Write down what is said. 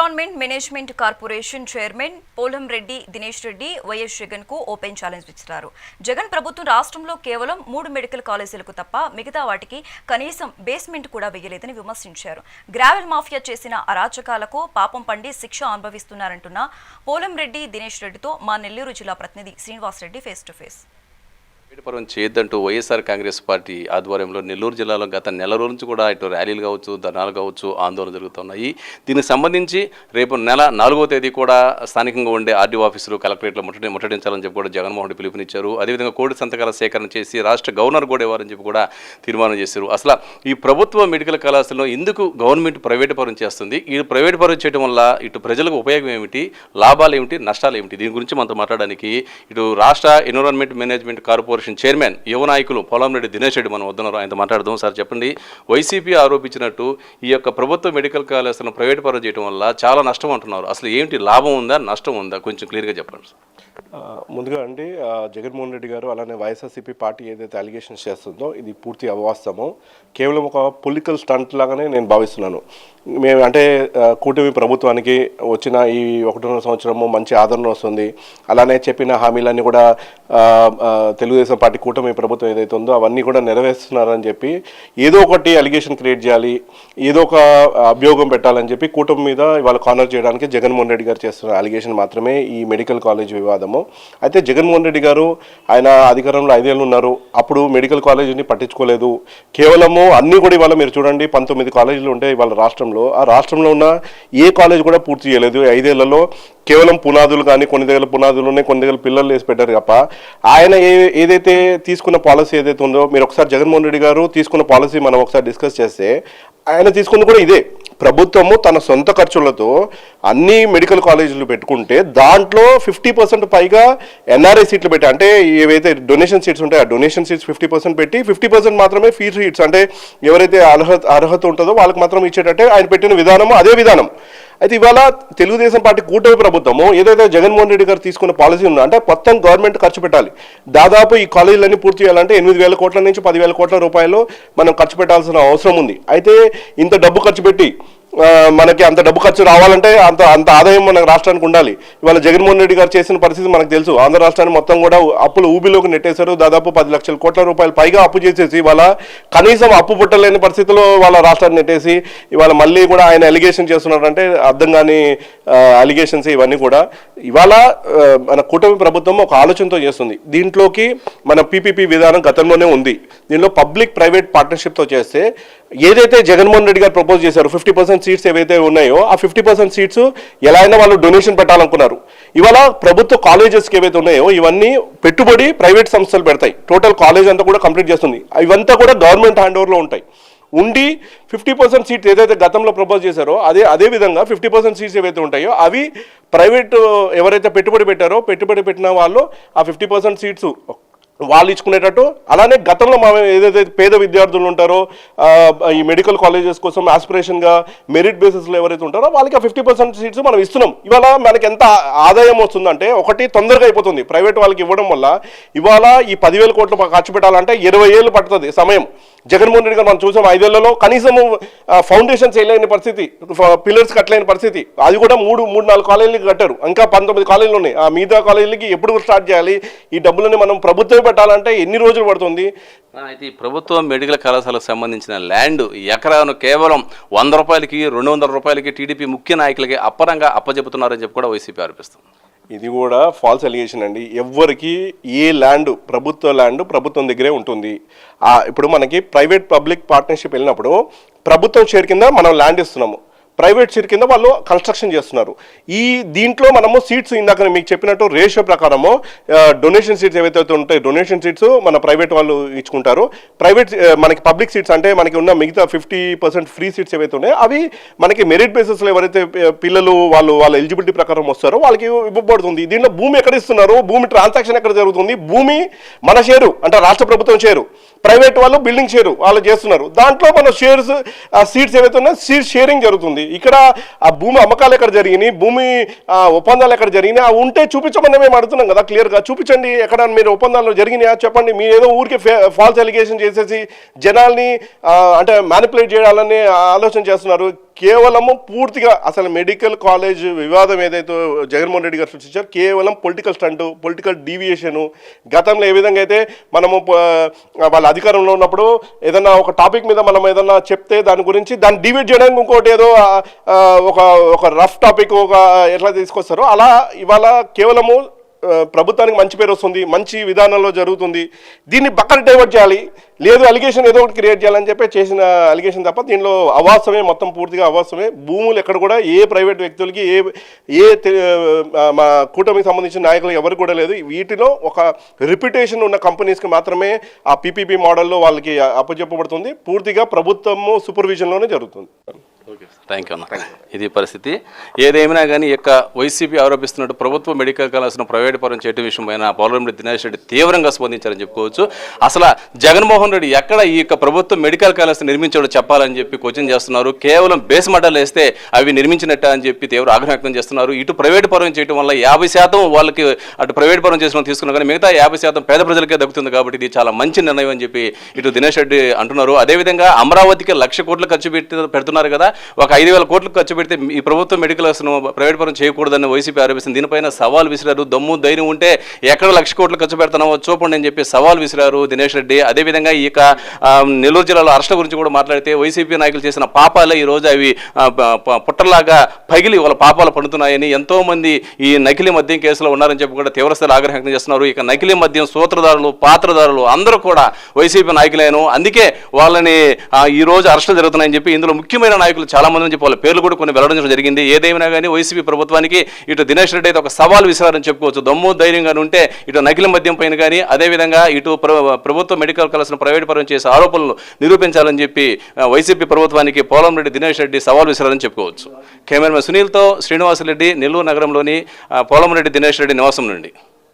Environment management corporation chairman Polam Reddy Dinesh Reddy YS జగన్కు open challenge ఇచ్చారు జగన్ ప్రభుత్వం రాష్ట్రంలో కేవలం మూడు మెడికల్ కాలేజీలకు తప్ప మిగతా వాటికి కనీసం బేస్మెంట్ కూడా వేయలేదని విమర్శించారు. గ్రావెల్ మాఫియా చేసిన అరాచకాలకు పాపం పండి శిక్ష అనుభవిస్తున్నారంటున్న పోలం రెడ్డి దినేష్ రెడ్డితో మా నెల్లూరు జిల్లా ప్రతినిధి Srinivas Reddy face to face పర్వం చేయొద్దంటూ వైఎస్ఆర్ కాంగ్రెస్ పార్టీ ఆధ్వర్యంలో నెల్లూరు జిల్లాలో గత నెల రోజు నుంచి కూడా ఇటు ర్యాలీలు కావచ్చు ధర్నాలు కావచ్చు ఆందోళన జరుగుతున్నాయి. దీనికి సంబంధించి రేపు నెల నాలుగో తేదీ కూడా స్థానికంగా ఉండే ఆర్డీఓ ఆఫీసులు కలెక్టరేట్లో ముట్టడి ముట్టడించాలని చెప్పి కూడా జగన్మోహన్ రెడ్డి పిలుపునిచ్చారు. అదేవిధంగా కోడి సంతకాల సేకరణ చేసి రాష్ట్ర గవర్నర్ కూడా ఇవ్వాలని చెప్పి కూడా తీర్మానం చేశారు. అసలు ఈ ప్రభుత్వ మెడికల్ కళాశాలలో ఎందుకు గవర్నమెంట్ ప్రైవేట్ పరం చేస్తుంది? ఈ ప్రైవేట్ పరం చేయడం వల్ల ఇటు ప్రజలకు ఉపయోగం ఏమిటి? లాభాలు ఏమిటి? నష్టాలు ఏమిటి? దీని గురించి మనతో మాట్లాడడానికి ఇటు రాష్ట్ర ఎన్విరాన్మెంట్ మేనేజ్మెంట్ కార్పొరేషన్ చైర్మన్ యువ నాయకులు పొలంరెడ్డి దినేష్ రెడ్డి మనం వద్దన్నారు. ఆయనతో మాట్లాడదాం సార్ చెప్పండి. వైసీపీ ఆరోపించినట్టు ఈ యొక్క ప్రభుత్వ మెడికల్ కాలేజీలను ప్రైవేట్ పరం చేయడం వల్ల చాలా నష్టం అంటున్నారు. అసలు ఏంటి? లాభం ఉందా? నష్టం ఉందా? కొంచెం క్లియర్గా చెప్పండి సార్. ముందుగా అండి జగన్మోహన్ రెడ్డి గారు అలానే వైఎస్ఆర్సీపీ పార్టీ ఏదైతే అలిగేషన్స్ చేస్తుందో ఇది పూర్తి అవాస్తవము కేవలం ఒక పొలిటికల్ స్టంట్ లాగానే నేను భావిస్తున్నాను. మేము అంటే కూటమి ప్రభుత్వానికి వచ్చిన ఈ ఒకటిన్నర సంవత్సరము మంచి ఆదరణ వస్తుంది. అలానే చెప్పిన హామీలన్నీ కూడా తెలుగుదేశం తెలుగుదేశం పార్టీ కూటమి ప్రభుత్వం ఏదైతే ఉందో అవన్నీ కూడా నెరవేరుస్తున్నారని చెప్పి ఏదో ఒకటి అలిగేషన్ క్రియేట్ చేయాలి ఏదో ఒక అభియోగం పెట్టాలని చెప్పి కూటమి మీద ఇవాళ కార్నర్ చేయడానికి జగన్మోహన్ రెడ్డి గారు చేస్తున్న అలిగేషన్ మాత్రమే ఈ మెడికల్ కాలేజ్ వివాదము. అయితే జగన్మోహన్ రెడ్డి గారు ఆయన అధికారంలో ఐదేళ్ళు ఉన్నారు. అప్పుడు మెడికల్ కాలేజీని పట్టించుకోలేదు. కేవలము అన్నీ కూడా ఇవాళ మీరు చూడండి పంతొమ్మిది కాలేజీలు ఉంటాయి ఇవాళ రాష్ట్రంలో. ఆ రాష్ట్రంలో ఉన్న ఏ కాలేజ్ కూడా పూర్తి చేయలేదు. ఐదేళ్ళలో కేవలం పునాదులు కానీ కొన్ని దగ్గర పునాదులు ఉన్నాయి కొన్ని దగ్గర పిల్లలు వేసి పెట్టారు తప్ప ఆయన ఏ ఏదైతే తీసుకున్న పాలసీ ఏదైతే ఉందో మీరు ఒకసారి జగన్మోహన్ రెడ్డి గారు తీసుకున్న పాలసీ మనం ఒకసారి డిస్కస్ చేస్తే ఆయన తీసుకుంది కూడా ఇదే. ప్రభుత్వము తన సొంత ఖర్చులతో అన్ని మెడికల్ కాలేజీలు పెట్టుకుంటే దాంట్లో ఫిఫ్టీ పర్సెంట్ పైగా ఎన్ఆర్ఐ సీట్లు పెట్టి అంటే ఏవైతే డొనేషన్ సీట్స్ ఉంటాయో ఆ డొనేషన్ సీట్స్ ఫిఫ్టీ పర్సెంట్ పెట్టి ఫిఫ్టీ పర్సెంట్ మాత్రమే ఫీ సీట్స్ అంటే ఎవరైతే అర్హత అర్హత ఉంటుందో వాళ్ళకి మాత్రం ఇచ్చేటట్టే ఆయన పెట్టిన విధానము అదే విధానం. అయితే ఇవాళ తెలుగుదేశం పార్టీ కూటమి ప్రభుత్వము ఏదైతే జగన్మోహన్ రెడ్డి గారు తీసుకున్న పాలసీ ఉందో అంటే మొత్తం గవర్నమెంట్ ఖర్చు పెట్టాలి. దాదాపు ఈ కాలేజీలన్నీ పూర్తి చేయాలంటే ఎనిమిది వేల కోట్ల నుంచి పదివేల కోట్ల రూపాయలు మనం ఖర్చు పెట్టాల్సిన అవసరం ఉంది. అయితే ఇంత డబ్బు ఖర్చు పెట్టి మనకి అంత డబ్బు ఖర్చు రావాలంటే అంత అంత ఆదాయం మన రాష్ట్రానికి ఉండాలి. ఇవాళ జగన్మోహన్ రెడ్డి గారు చేసిన పరిస్థితి మనకు తెలుసు. ఆంధ్ర రాష్ట్రాన్ని మొత్తం కూడా అప్పులు ఊబిలోకి నెట్టేశారు. దాదాపు పది లక్షల కోట్ల రూపాయలు పైగా అప్పు చేసేసి ఇవాళ కనీసం అప్పు పుట్టలేని పరిస్థితిలో వాళ్ళ రాష్ట్రాన్ని నెట్టేసి ఇవాళ మళ్ళీ కూడా ఆయన ఎలిగేషన్ చేస్తున్నారంటే అర్థం కాని అలిగేషన్స్ ఇవన్నీ కూడా. ఇవాళ మన కూటమి ప్రభుత్వం ఒక ఆలోచనతో చేస్తుంది. దీంట్లోకి మన పీపీపీ విధానం గతంలోనే ఉంది. దీనిలో పబ్లిక్ ప్రైవేట్ పార్ట్నర్షిప్తో చేస్తే ఏదైతే జగన్మోహన్ రెడ్డి గారు ప్రపోజ్ చేశారు ఫిఫ్టీ పర్సెంట్ సీట్స్ ఏవైతే ఉన్నాయో ఆ ఫిఫ్టీ పర్సెంట్ సీట్స్ ఎలా అయినా వాళ్ళు డొనేషన్ పెట్టాలనుకున్నారు. ఇవాళ ప్రభుత్వ కాలేజెస్కి ఏవైతే ఉన్నాయో ఇవన్నీ పెట్టుబడి ప్రైవేట్ సంస్థలు పెడతాయి. టోటల్ కాలేజ్ అంతా కూడా కంప్లీట్ చేస్తుంది. ఇవంతా కూడా గవర్నమెంట్ హ్యాండ్ ఓవర్లో ఉంటాయి. ఉండి ఫిఫ్టీ పర్సెంట్ సీట్స్ ఏదైతే గతంలో ప్రపోజ్ చేశారో అదే అదే విధంగా ఫిఫ్టీ పర్సెంట్ సీట్స్ ఏవైతే ఉంటాయో అవి ప్రైవేట్ ఎవరైతే పెట్టుబడి పెట్టారో పెట్టుబడి పెట్టిన వాళ్ళు ఆ ఫిఫ్టీ పర్సెంట్ సీట్స్ వాళ్ళు ఇచ్చుకునేటట్టు. అలానే గతంలో మా ఏదైతే పేద విద్యార్థులు ఉంటారో ఈ మెడికల్ కాలేజెస్ కోసం ఆస్పిరేషన్గా మెరిట్ బేసిస్లో ఎవరైతే ఉంటారో వాళ్ళకి ఆ ఫిఫ్టీ పర్సెంట్ సీట్స్ మనం ఇస్తున్నాం. ఇవాళ మనకి ఎంత ఆదాయం వస్తుందంటే ఒకటి తొందరగా అయిపోతుంది. ప్రైవేట్ వాళ్ళకి ఇవ్వడం వల్ల ఇవాళ ఈ పదివేల కోట్లు ఖర్చు పెట్టాలంటే ఇరవై ఏళ్ళు పడుతుంది సమయం. జగన్మోహన్ రెడ్డి గారు మనం చూసాం ఐదేళ్ళలో కనీసం ఫౌండేషన్స్ వేయలేని పరిస్థితి పిల్లర్స్ కట్టలేని పరిస్థితి. అది కూడా మూడు మూడు నాలుగు కాలేజీలకి కట్టారు. ఇంకా పంతొమ్మిది కాలేజీలు ఉన్నాయి. ఆ మిగతా కాలేజీలకి ఎప్పుడు స్టార్ట్ చేయాలి. ఈ డబ్బులని మనం ప్రభుత్వమే పెట్టాలంటే ఎన్ని రోజులు పడుతుంది? అయితే ఈ ప్రభుత్వ మెడికల్ కళాశాలకు సంబంధించిన ల్యాండ్ ఎకరాను కేవలం వంద రూపాయలకి రెండు వందల రూపాయలకి టీడీపీ ముఖ్య నాయకులకి అప్పరంగా అప్పజెపుతున్నారని చెప్పి కూడా వైసీపీ ఆరోపిస్తుంది. ఇది కూడా ఫాల్స్ అలిగేషన్ అండి. ఎవ్వరికి ఏ ల్యాండ్ ప్రభుత్వ ల్యాండ్ ప్రభుత్వం దగ్గరే ఉంటుంది. ఇప్పుడు మనకి ప్రైవేట్ పబ్లిక్ పార్ట్నర్షిప్ వెళ్ళినప్పుడు ప్రభుత్వం షేర్ కింద మనం ల్యాండ్ ఇస్తున్నాము. ప్రైవేట్ షేర్ కింద వాళ్ళు కన్స్ట్రక్షన్ చేస్తున్నారు. ఈ దీంట్లో మనము సీట్స్ ఇందాక మీకు చెప్పినట్టు రేషియో ప్రకారము డొనేషన్ సీట్స్ ఏవైతే ఉంటాయి డొనేషన్ సీట్స్ మన ప్రైవేట్ వాళ్ళు ఇచ్చుకుంటారు. ప్రైవేట్ మనకి పబ్లిక్ సీట్స్ అంటే మనకి ఉన్న మిగతా ఫిఫ్టీ పర్సెంట్ ఫ్రీ సీట్స్ ఏవైతే ఉన్నాయో అవి మనకి మెరిట్ బేసిస్లో ఎవరైతే పిల్లలు వాళ్ళు వాళ్ళ ఎలిజిబిలిటీ ప్రకారం వస్తారో వాళ్ళకి ఇవ్వబడుతుంది. దీంట్లో భూమి ఎక్కడ ఇస్తున్నారు? భూమి ట్రాన్సాక్షన్ ఎక్కడ జరుగుతుంది? భూమి మన షేరు అంటే రాష్ట్ర ప్రభుత్వం షేరు. ప్రైవేట్ వాళ్ళు బిల్డింగ్ షేరు వాళ్ళు చేస్తున్నారు. దాంట్లో మన షేర్స్ ఆ సీట్స్ ఏవైతే ఉన్నాయో సీట్ షేరింగ్ జరుగుతుంది. ఇక్కడ ఆ భూమి అమ్మకాలు ఎక్కడ జరిగినాయి భూమి ఒప్పందాలు ఎక్కడ జరిగినాయి ఆ ఉంటే చూపించమని మేము అడుగుతున్నాం కదా క్లియర్గా. చూపించండి ఎక్కడ మీరు ఒప్పందాలు జరిగినాయా చెప్పండి. మీరు ఏదో ఊరికే ఫాల్స్ ఎలిగేషన్ చేసేసి జనాల్ని అంటే మ్యానిపులేట్ చేయాలని ఆలోచన చేస్తున్నారు. కేవలము పూర్తిగా అసలు మెడికల్ కాలేజ్ వివాదం ఏదైతే జగన్మోహన్ రెడ్డి గారు సృష్టించారు కేవలం పొలిటికల్ స్టంట్ పొలిటికల్ డీవియేషను గతంలో ఏ విధంగా అయితే మనము వాళ్ళ అధికారంలో ఉన్నప్పుడు ఏదన్నా ఒక టాపిక్ మీద మనం ఏదన్నా చెప్తే దాని గురించి దాన్ని డివైడ్ చేయడానికి ఇంకోటి ఏదో ఒక ఒక రఫ్ టాపిక్ ఒక ఎట్లా తీసుకొస్తారో అలా ఇవాళ కేవలము ప్రభుత్వానికి మంచి పేరు వస్తుంది మంచి విధానంలో జరుగుతుంది. దీన్ని పక్కన డైవర్ట్ చేయాలి. లేదు అలిగేషన్ ఏదో ఒకటి క్రియేట్ చేయాలని చెప్పి చేసిన అలిగేషన్ తప్ప దీనిలో అవాసమే మొత్తం పూర్తిగా అవాసమే భూములు ఎక్కడ కూడా ఏ ప్రైవేట్ వ్యక్తులకి ఏ ఏ మా కూటమికి సంబంధించిన నాయకులు ఎవరు కూడా లేదు. వీటిలో ఒక రిప్యుటేషన్ ఉన్న కంపెనీస్కి మాత్రమే ఆ పీపీపీ మోడల్లో వాళ్ళకి అప్పచెప్పబడుతుంది. పూర్తిగా ప్రభుత్వము సూపర్విజన్లోనే జరుగుతుంది. థ్యాంక్ యూ అన్న. ఇది పరిస్థితి. ఏదేమైనా కానీ యొక్క వైసీపీ ఆరోపిస్తున్నట్టు ప్రభుత్వ మెడికల్ కాలేజ్ను ప్రైవేట్ పరం చేయడం విషయమైన పోలవరం దినేష్ రెడ్డి తీవ్రంగా స్పందించారని చెప్పుకోవచ్చు. అసలు జగన్మోహన్ రెడ్డి ఎక్కడ ఈ యొక్క ప్రభుత్వ మెడికల్ కాలేజ్ నిర్మించాడో చెప్పాలని చెప్పి క్వశ్చన్ చేస్తున్నారు. కేవలం బేస్ మడ్డలు వేస్తే అవి నిర్మించినట్ట అని చెప్పి తీవ్ర ఆగ్రహం వ్యక్తం చేస్తున్నారు. ఇటు ప్రైవేట్ పరం చేయడం వల్ల యాభై శాతం వాళ్ళకి అటు ప్రైవేట్ పరం చేసిన తీసుకున్నారు. కానీ మిగతా యాభై శాతం పేద ప్రజలకే దక్కుతుంది కాబట్టి ఇది చాలా మంచి నిర్ణయం అని చెప్పి ఇటు దినేష్ రెడ్డి అంటున్నారు. అదేవిధంగా అమరావతికి లక్ష కోట్లు ఖర్చు పెట్టి పెడుతున్నారు కదా. ఒక ఐదు వేల కోట్లు ఖర్చు పెడితే ఈ ప్రభుత్వ మెడికల్ను ప్రైవేట్ పరం చేయకూడదని వైసీపీ ఆరోపిస్తుంది. దీనిపైన సవాల్ విసిరారు. దమ్ము ధైర్యం ఉంటే ఎక్కడ లక్ష కోట్లు ఖర్చు పెడతామో చూపండి అని చెప్పి సవాల్ విసిరారు దినేష్ రెడ్డి. అదేవిధంగా ఈ యొక్క నెల్లూరు జిల్లాలో అరెస్టుల గురించి కూడా మాట్లాడితే వైసీపీ నాయకులు చేసిన పాపాలే ఈ రోజు అవి పుట్టలాగా పగిలి వాళ్ళ పాపాలు పడుతున్నాయని ఎంతోమంది ఈ నకిలీ మద్యం కేసులో ఉన్నారని చెప్పి కూడా తీవ్రస్థాయిలో ఆగ్రహం వ్యక్తం చేస్తున్నారు. ఇక నకిలీ మద్యం సూత్రధారులు పాత్రధారులు అందరూ కూడా వైసీపీ నాయకులేను అందుకే వాళ్ళని ఈరోజు ఈ రోజు అరెస్టులు జరుగుతున్నాయని చెప్పి ఇందులో ముఖ్యమైన నాయకులు చాలా మంది చెప్పి వాళ్ళ పేర్లు కూడా కొన్ని వెల్లడించడం జరిగింది. ఏదేమైనా కానీ వైసీపీ ప్రభుత్వానికి ఇటు దినేష్ రెడ్డి అయితే ఒక సవాల్ విసిరారని చెప్పుకోవచ్చు. దమ్ము ధైర్యంగా ఉంటే ఇటు నకిల మద్యం పైన కానీ అదేవిధంగా ఇటు ప్రభుత్వ మెడికల్ కళాశాల ప్రైవేట్ పరం చేసే ఆరోపణలు నిరూపించాలని చెప్పి వైసీపీ ప్రభుత్వానికి పోలంరెడ్డి దినేష్ రెడ్డి సవాల్ విసిరారని చెప్పుకోవచ్చు. కెమెరామెన్ సునీల్తో శ్రీనివాసరెడ్డి నెల్లూరు నగరంలోని పోలం పోలంరెడ్డి దినేష్ రెడ్డి నివాసం నుండి.